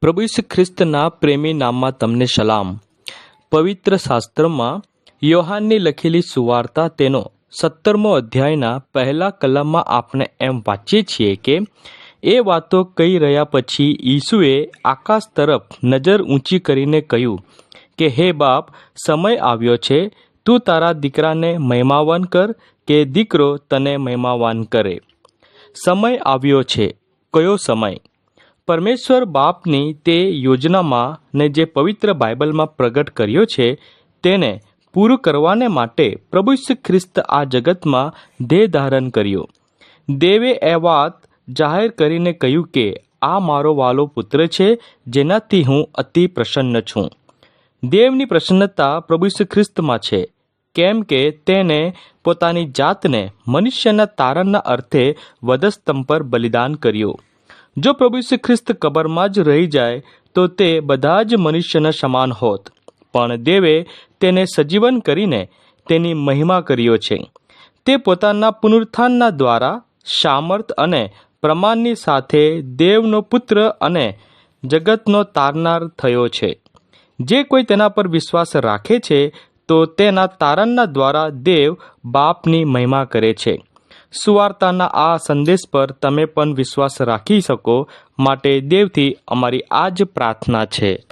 પ્રભુ ઈસુ ખ્રિસ્તના પ્રેમી નામમાં તમને સલામ. પવિત્ર શાસ્ત્રમાં યોહાનની લખેલી સુવાર્તા તેનો સત્તરમો અધ્યાયના પહેલા કલમમાં આપણે એમ વાંચીએ છીએ કે, એ વાતો કહી રહ્યા પછી ઈસુએ આકાશ તરફ નજર ઊંચી કરીને કહ્યું કે, હે બાપ, સમય આવ્યો છે. તું તારા દીકરાને મહિમાવાન કર કે દીકરો તને મહિમાવાન કરે. સમય આવ્યો છે. કયો સમય? પરમેશ્વર બાપની તે યોજનામાં ને જે પવિત્ર બાઇબલમાં પ્રગટ કર્યો છે, તેને પૂરું કરવાને માટે પ્રભુ ખ્રિસ્ત આ જગતમાં દેહ ધારણ કર્યો. દેવે એ વાત જાહેર કરીને કહ્યું કે, આ મારો વાલો પુત્ર છે, જેનાથી હું અતિ પ્રસન્ન છું. દેવની પ્રસન્નતા પ્રભુ ખ્રિસ્તમાં છે, કેમ કે તેને પોતાની જાતને મનુષ્યના તારણના અર્થે વધસ્તંભ પર બલિદાન કર્યું. જો પ્રભુ ઈસુ ખ્રિસ્ત કબરમાં જ રહી જાય, તો તે બધા જ મનુષ્યના સમાન હોત. પણ દેવે તેને સજીવન કરીને તેની મહિમા કર્યો છે. તે પોતાના પુનરુત્થાનના દ્વારા સામર્થ અને પ્રમાણની સાથે દેવનો પુત્ર અને જગતનો તારનાર થયો છે. જે કોઈ તેના પર વિશ્વાસ રાખે છે, તો તેના તારણના દ્વારા દેવ બાપની મહિમા કરે છે. સુવાર્તાના આ સંદેશ પર તમે પણ વિશ્વાસ રાખી શકો. માટે દેવથી અમારી આ જ પ્રાર્થના છે.